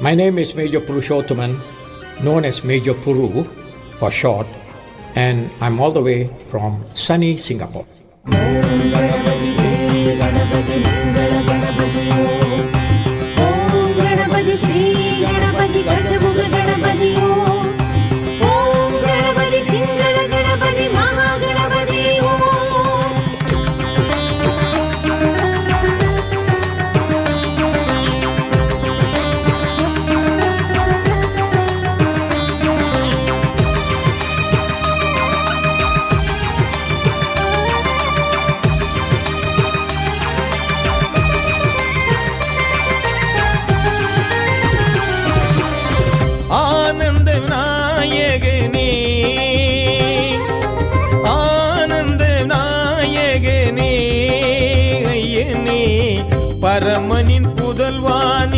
My name is Major Purushottaman, known as Major Puru for short, and I'm all the way from sunny Singapore. Om Ganapati ஐயனே ஐயனே பரமனின் புதல்வானி.